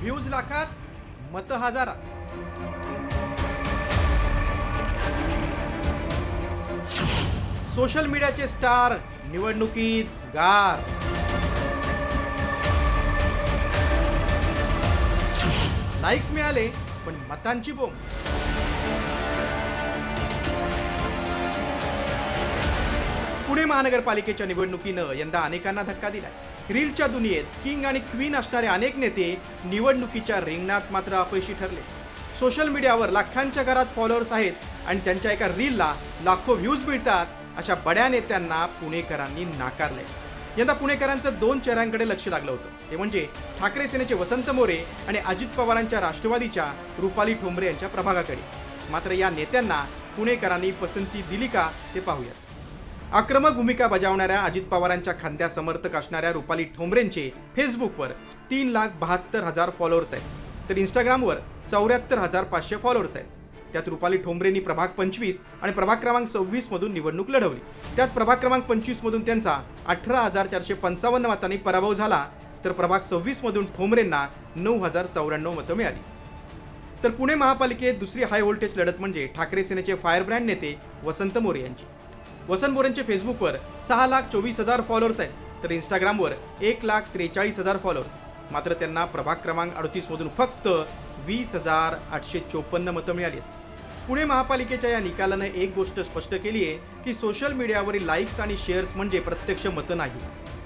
Views लाखात मत हजारात सोशल मीडियाचे स्टार निवडणुकीत गार. लाईक्स मिळाले पण मतांची बोंब. पुणे महानगरपालिकेच्या निवडणुकीनं यंदा अनेकांना धक्का दिलाय. रीलच्या दुनियेत किंग आणि क्वीन असणारे अनेक नेते निवडणुकीच्या रिंगणात मात्र अपयशी ठरले. सोशल मीडियावर लाखांच्या घरात फॉलोअर्स आहेत आणि त्यांच्या एका रीलला लाखो व्ह्यूज मिळतात अशा बड्या नेत्यांना पुणेकरांनी नाकारले. यंदा पुणेकरांचं दोन चेहऱ्यांकडे लक्ष लागलं होतं. ते म्हणजे ठाकरे सेनेचे वसंत मोरे आणि अजित पवारांच्या राष्ट्रवादीच्या रुपाली ठोंबरे यांच्या प्रभागाकडे. मात्र या नेत्यांना पुणेकरांनी पसंती दिली का ते पाहूयात. आक्रमक भूमिका बजावणाऱ्या अजित पवारांच्या खांद्या समर्थक असणाऱ्या रुपाली ठोंबरेंचे फेसबुकवर तीन लाख बहात्तर हजार फॉलोअर्स आहेत. तर इंस्टाग्रामवर चौऱ्याहत्तर हजार पाचशे फॉलोअर्स आहेत. त्यात रुपाली ठोंबरेंनी प्रभाग पंचवीस आणि प्रभाग क्रमांक सव्वीस मधून निवडणूक लढवली. त्यात प्रभाग क्रमांक पंचवीस मधून त्यांचा अठरा हजार चारशे पंचावन्न मतांनी पराभव झाला. तर प्रभाग सव्वीस मधून ठोंबरेंना नऊ हजार चौऱ्याण्णव मतं मिळाली. तर पुणे महापालिकेत दुसरी हाय व्होल्टेज लढत म्हणजे ठाकरे सेनेचे फायरब्रँड नेते वसंत मोरे यांची. वसंत बोरेंचे फेसबुकवर सहा लाख चोवीस हजार फॉलोअर्स आहेत. तर इंस्टाग्रामवर एक लाख त्रेचाळीस हजार फॉलोअर्स मात्र त्यांना प्रभाग क्रमांक अडतीसमधून फक्त वीस हजार आठशे चोपन्न मतं मिळाली आहेत. पुणे महापालिकेच्या या निकालानं एक गोष्ट स्पष्ट केली आहे की सोशल मीडियावरील लाईक्स आणि शेअर्स म्हणजे प्रत्यक्ष मतं नाही.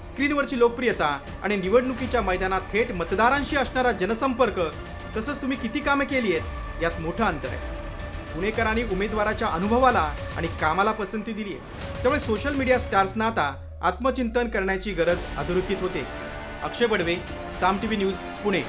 स्क्रीनवरची लोकप्रियता आणि निवडणुकीच्या मैदानात थेट मतदारांशी असणारा जनसंपर्क तसंच तुम्ही किती कामं केली आहेत यात मोठं अंतर आहे. पुणेकरांनी उमेदवाराच्या अनुभवाला आणि कामाला पसंती दिली आहे त्यामुळे सोशल मीडिया स्टार्सना आता आत्मचिंतन करण्याची गरज अधोरेखित होते. Akshay Badve Saam T V news Pune.